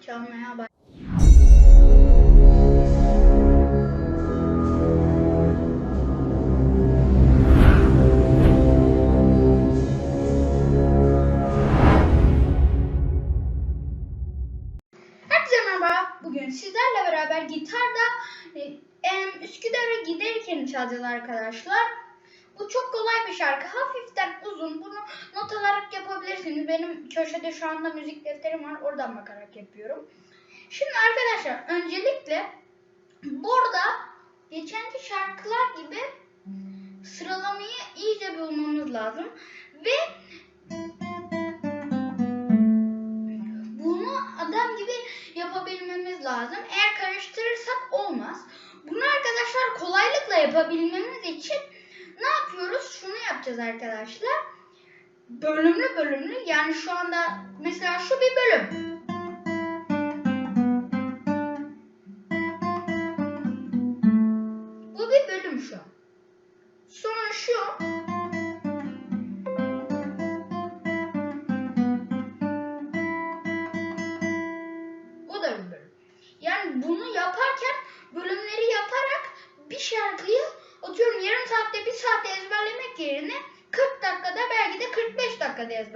çalmaya merhaba. Bugün sizlerle beraber gitarda e, Üsküdar'a giderken çalacağız arkadaşlar. Bu çok kolay bir şarkı. Hafiften uzun. Bunu not alarak yapabilirsiniz. Benim köşede şu anda müzik defterim var. Oradan bakarak yapıyorum. Şimdi arkadaşlar öncelikle burada geçenki şarkılar gibi sıralamayı iyice bulmamız lazım. Ve bunu adam gibi yapabilmemiz lazım. Eğer karıştırırsak olmaz. Bunu arkadaşlar kolaylıkla yapabilmemiz için yapacağız arkadaşlar. Bölümlü bölümlü yani şu anda mesela şu bir bölüm.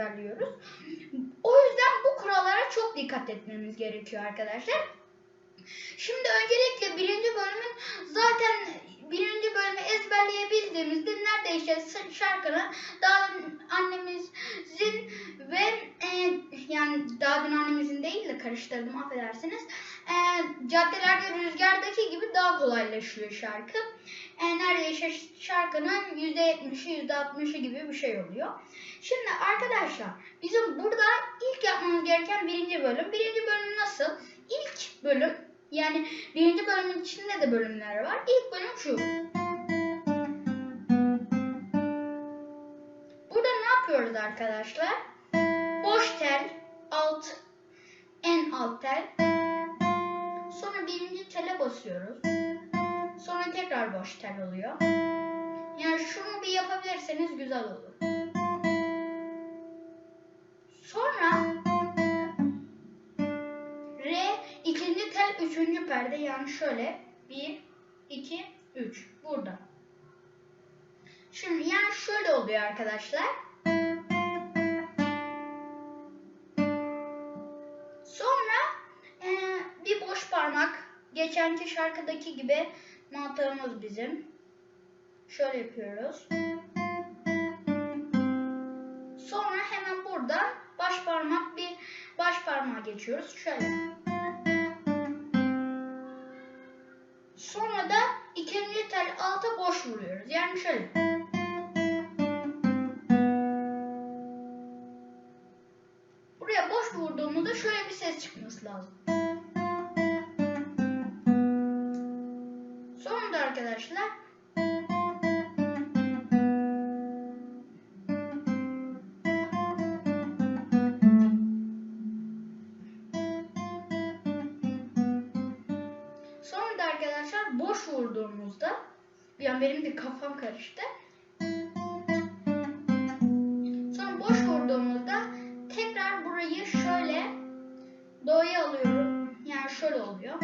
Ezberliyoruz. O yüzden bu kurallara çok dikkat etmemiz gerekiyor arkadaşlar. Şimdi öncelikle birinci bölümün zaten birinci bölümü ezberleyebildiğimizde neredeyse şarkının daha annemizin ve e, yani daha dün annemizin değil de karıştırdım affedersiniz. E, caddelerde rüzgardaki gibi daha kolaylaşıyor şarkı. E, neredeyse şarkının %70'i %60'ı gibi bir şey oluyor. Şimdi arkadaşlar bizim burada ilk yapmamız gereken birinci bölüm. Birinci bölüm nasıl? İlk bölüm yani birinci bölümün içinde de bölümler var. İlk bölüm şu. Burada ne yapıyoruz arkadaşlar? Boş tel, alt, en alt tel. Sonra birinci tele basıyoruz. Sonra tekrar boş tel oluyor. Yani şunu bir yapabilirseniz güzel olur. Sonra üçüncü perde yani şöyle bir, iki, üç burada. Şimdi yani şöyle oluyor arkadaşlar. Sonra eee, bir boş parmak geçenki şarkıdaki gibi mantığımız bizim. Şöyle yapıyoruz. Sonra hemen buradan baş parmak bir baş parmağa geçiyoruz. Şöyle. Alta boş vuruyoruz. Yani şöyle. Buraya boş vurduğumuzda şöyle bir ses çıkması lazım. Sonra da arkadaşlar arkadaşlar boş vurduğumuzda bir an benim de kafam karıştı. Sonra boş vurduğumuzda tekrar burayı şöyle do'ya alıyorum. Yani şöyle oluyor.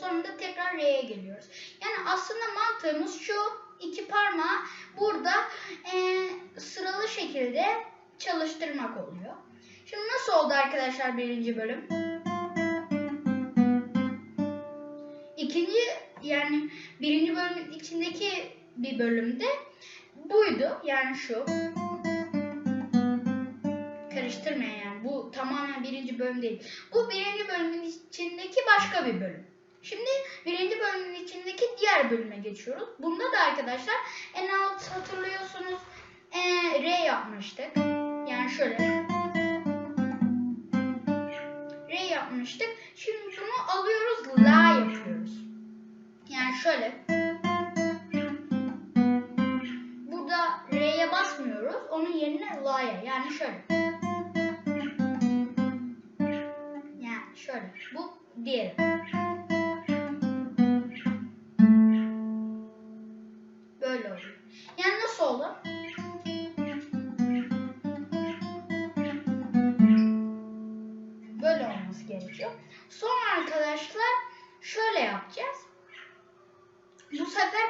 Sonra da tekrar re'ye geliyoruz. Yani aslında mantığımız şu iki parmağı burada eee, sıralı şekilde çalıştırmak oluyor. Şimdi nasıl oldu arkadaşlar birinci bölüm? İkinci yani birinci bölümün içindeki bir bölümde buydu. Yani şu. Karıştırmayın yani. Bu tamamen birinci bölüm değil. Bu birinci bölümün içindeki başka bir bölüm. Şimdi birinci bölümün içindeki diğer bölüme geçiyoruz. Bunda da arkadaşlar en alt hatırlıyorsunuz ee, R yapmıştık. Yani şöyle. R yapmıştık. Şimdi bunu alıyoruz La şöyle. Burada R'ye basmıyoruz. Onun yerine La'ya. Yani şöyle. Yani şöyle. Bu diğeri.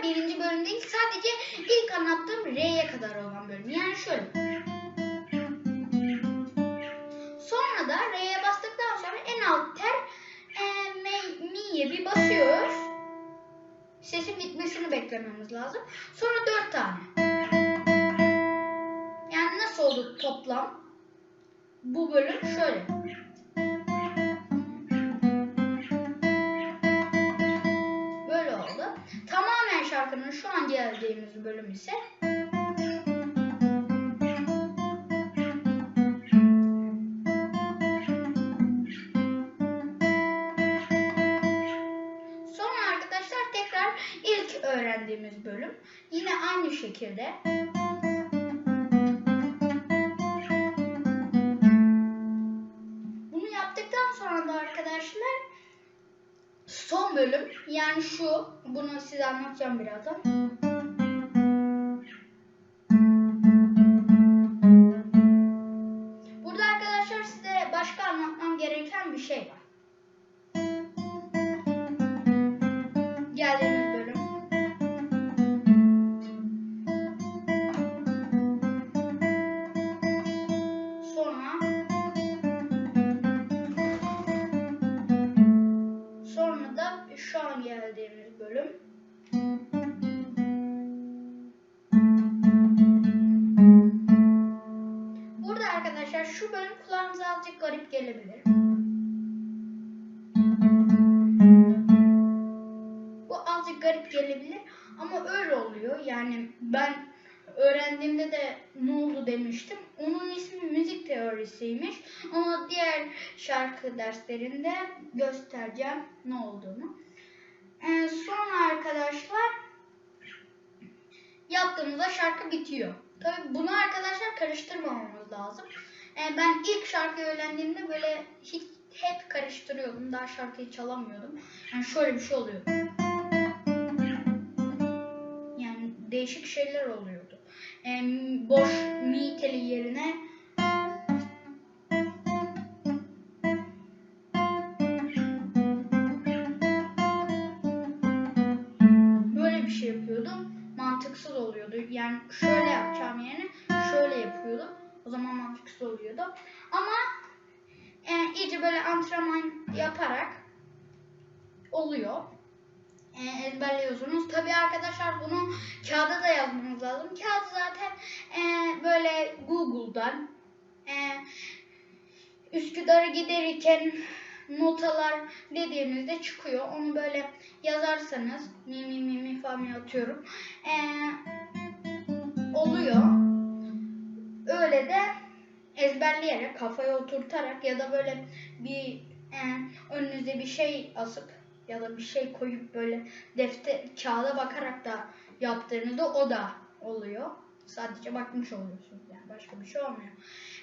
Birinci bölüm değil sadece ilk anlattığım R'ye kadar olan bölüm. Yani şöyle. Sonra da R'ye bastıktan sonra en alt tel e, mi'ye bir basıyoruz. Sesin bitmesini beklememiz lazım. Sonra dört tane. Yani nasıl oldu toplam? Bu bölüm şöyle. An geldiğimiz bölüm ise Sonra arkadaşlar tekrar ilk öğrendiğimiz bölüm. Yine aynı şekilde. Bunu yaptıktan sonra da arkadaşlar son bölüm yani şu bunu size anlatacağım birazdan. ya Yani ben öğrendiğimde de ne oldu demiştim. Onun ismi müzik teorisiymiş. Ama diğer şarkı derslerinde göstereceğim ne olduğunu. Ee, sonra arkadaşlar yaptığımızda şarkı bitiyor. Tabi bunu arkadaşlar karıştırmamamız lazım. Ee, ben ilk şarkıyı öğrendiğimde böyle hiç hep karıştırıyordum. Daha şarkıyı çalamıyordum. Yani şöyle bir şey oluyordu. Değişik şeyler oluyordu. Ee, boş mi teli yerine böyle bir şey yapıyordum. Mantıksız oluyordu. Yani şöyle yapacağım yerine şöyle yapıyordum. O zaman mantıksız oluyordu. Ama e, iyice böyle antrenman yaparak oluyor. E, ezberliyorsunuz. Tabii arkadaşlar bunu kağıda da yazmanız lazım. Kağıt zaten e, böyle Google'dan e, Üsküdar'a giderken notalar dediğimizde çıkıyor. Onu böyle yazarsanız mi mi mi mi fa mi atıyorum. E, oluyor. Öyle de ezberleyerek, kafaya oturtarak ya da böyle bir e, önünüze bir şey asıp ya da bir şey koyup böyle defter kağıda bakarak da yaptığınızda o da oluyor. Sadece bakmış oluyorsunuz yani başka bir şey olmuyor.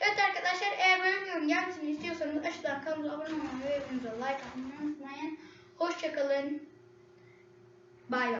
Evet arkadaşlar eğer böyle videonun gelmesini istiyorsanız aşağıdan kanalımıza abone olmayı ve videomuza like atmayı unutmayın. Hoşçakalın. Bay bay.